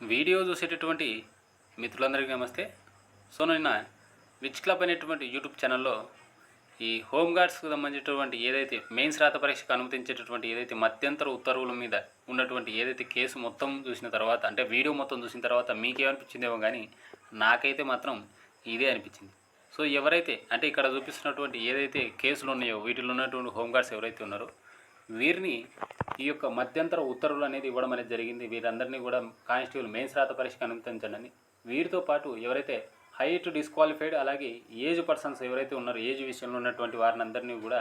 Video చూసేటటువంటి మిత్రులందరికీ నమస్తే. సో నిన్న విచ్ క్లబ్ అనేటువంటి యూట్యూబ్ ఛానల్లో ఈ హోమ్ గార్డ్స్కి సంబంధించినటువంటి ఏదైతే మెయిన్స్ రాత పరీక్షకు అనుమతించేటటువంటి ఏదైతే మధ్యంతర ఉత్తర్వుల మీద ఉన్నటువంటి ఏదైతే కేసు మొత్తం చూసిన తర్వాత అంటే వీడియో మొత్తం చూసిన తర్వాత మీకేమనిపించిందేమో కానీ నాకైతే మాత్రం ఇదే అనిపించింది. సో ఎవరైతే అంటే ఇక్కడ చూపిస్తున్నటువంటి ఏదైతే కేసులు ఉన్నాయో వీటిలో ఉన్నటువంటి హోమ్ గార్డ్స్ ఎవరైతే ఉన్నారో వీరిని ఈ యొక్క మధ్యంతర ఉత్తర్వులు అనేది ఇవ్వడం అనేది జరిగింది. వీరందరినీ కూడా కానిస్టేబుల్ మెయిన్స్ రాత పరీక్షకు అనుమతించండి. వీరితో పాటు ఎవరైతే హైట్ డిస్క్వాలిఫైడ్ అలాగే ఏజ్ పర్సన్స్ ఎవరైతే ఉన్నారో ఏజ్ విషయంలో ఉన్నటువంటి వారిని అందరినీ కూడా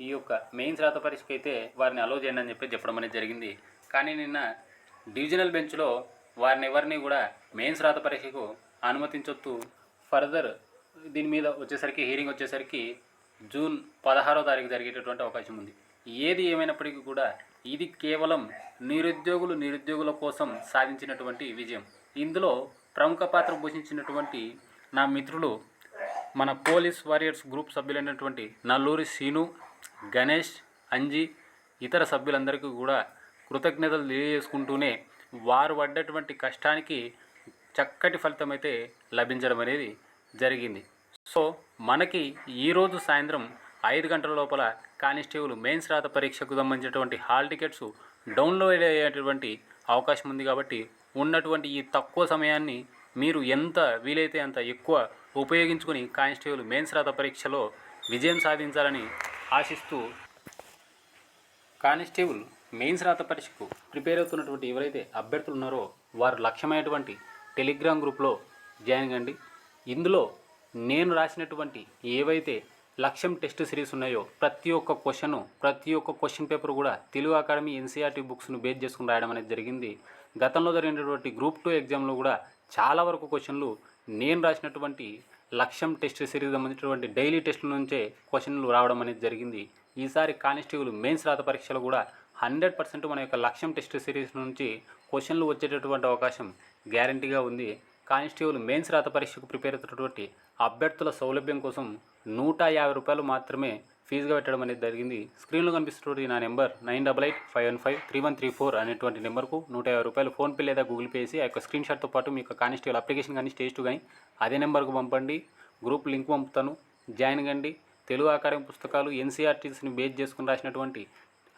ఈ యొక్క మెయిన్స్ రాత పరీక్షకు అయితే వారిని అలో చేయండి అని చెప్పి చెప్పడం అనేది జరిగింది. కానీ నిన్న డివిజనల్ బెంచ్లో వారిని ఎవరిని కూడా మెయిన్స్ రాత పరీక్షకు అనుమతించొద్దు. ఫర్దర్ దీని మీద వచ్చేసరికి హీరింగ్ వచ్చేసరికి జూన్ పదహారో తారీఖు జరిగేటటువంటి అవకాశం ఉంది. ఏది ఏమైనప్పటికీ కూడా ఇది కేవలం నిరుద్యోగులు నిరుద్యోగుల కోసం సాధించినటువంటి విజయం. ఇందులో ప్రముఖ పాత్ర పోషించినటువంటి నా మిత్రులు మన పోలీస్ వారియర్స్ గ్రూప్ సభ్యులైనటువంటి నల్లూరి సీను గణేష్ అంజీ ఇతర సభ్యులందరికీ కూడా కృతజ్ఞతలు తెలియజేసుకుంటూనే వారు పడ్డటువంటి కష్టానికి చక్కటి ఫలితం అయితే లభించడం అనేది జరిగింది. సో మనకి ఈరోజు సాయంత్రం ఐదు గంటల లోపల కానిస్టేబుల్ మెయిన్స్ రాత పరీక్షకు సంబంధించినటువంటి హాల్ టికెట్స్ డౌన్లోడ్ అయ్యేటువంటి అవకాశం ఉంది కాబట్టి ఉన్నటువంటి ఈ తక్కువ సమయాన్ని మీరు ఎంత వీలైతే అంత ఎక్కువ ఉపయోగించుకొని కానిస్టేబుల్ మెయిన్స్ రాత పరీక్షలో విజయం సాధించాలని ఆశిస్తూ కానిస్టేబుల్ మెయిన్స్ రాత పరీక్షకు ప్రిపేర్ అవుతున్నటువంటి ఎవరైతే అభ్యర్థులు ఉన్నారో వారు లక్ష్యమైనటువంటి టెలిగ్రామ్ గ్రూప్లో జాయిన్ కండి. ఇందులో నేను రాసినటువంటి ఏవైతే లక్ష్యం టెస్ట్ సిరీస్ ఉన్నాయో ప్రతి ఒక్క క్వశ్చను ప్రతి ఒక్క క్వశ్చన్ పేపర్ కూడా తెలుగు అకాడమీ ఎన్సీఆర్టీ బుక్స్ను బేస్ చేసుకుని రాయడం అనేది జరిగింది. గతంలో జరిగినటువంటి గ్రూప్ టూ ఎగ్జామ్లో కూడా చాలా వరకు క్వశ్చన్లు నేను రాసినటువంటి లక్ష్యం టెస్ట్ సిరీస్ సంబంధించినటువంటి డైలీ టెస్ట్ల నుంచే క్వశ్చన్లు రావడం అనేది జరిగింది. ఈసారి కానిస్టేబుల్ మెయిన్స్ రాత పరీక్షలు కూడా హండ్రెడ్ పర్సెంట్ మన యొక్క లక్ష్యం టెస్ట్ సిరీస్ నుంచి క్వశ్చన్లు వచ్చేటటువంటి అవకాశం గ్యారంటీగా ఉంది. కానిస్టేబుల్ మెయిన్స్ రాత పరీక్షకు ప్రిపేర్ అవుతున్నటువంటి అభ్యర్థుల సౌలభ్యం కోసం నూట యాభై రూపాయలు మాత్రమే ఫీజుగా పెట్టడం అనేది జరిగింది. స్క్రీన్లో కనిపిస్తున్నటువంటి నా number nine double eight five one five three one three four అనేటువంటి నెంబర్కు నూట యాభై రూపాయలు ఫోన్పే లేదా గూగుల్ పే చేసి ఆ యొక్క స్క్రీన్ షాట్తో పాటు మీ యొక్క కానిస్టేబుల్ అప్లికేషన్ కానీ స్టేజ్ టూ కానీ అదే నెంబర్కు పంపండి. గ్రూప్ లింక్ పంపుతాను. జాయిన్ కండి. తెలుగు ఆకారం పుస్తకాలు ఎన్సీఆర్టీస్ని బేస్ చేసుకుని రాసినటువంటి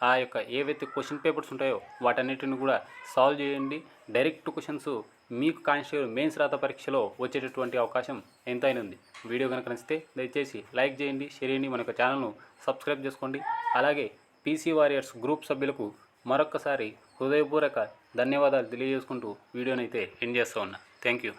ఆ యొక్క ఏవైతే క్వశ్చన్ పేపర్స్ ఉంటాయో వాటన్నిటిని కూడా సాల్వ్ చేయండి. డైరెక్ట్ క్వశ్చన్స్ మీకు కానిస్టేబుల్ మెయిన్స్ రాత పరీక్షలో వచ్చేటటువంటి అవకాశం ఎంతైనా ఉంది వీడియో కనుక నచ్చితే దయచేసి లైక్ చేయండి షేర్ చేయండి మన యొక్క ఛానల్ను సబ్స్క్రైబ్ చేసుకోండి. అలాగే పీసీ వారియర్స్ గ్రూప్ సభ్యులకు మరొక్కసారి హృదయపూర్వక ధన్యవాదాలు తెలియజేసుకుంటూ వీడియోనైతే ఎండ్ చేస్తూ ఉన్నా. Thank you.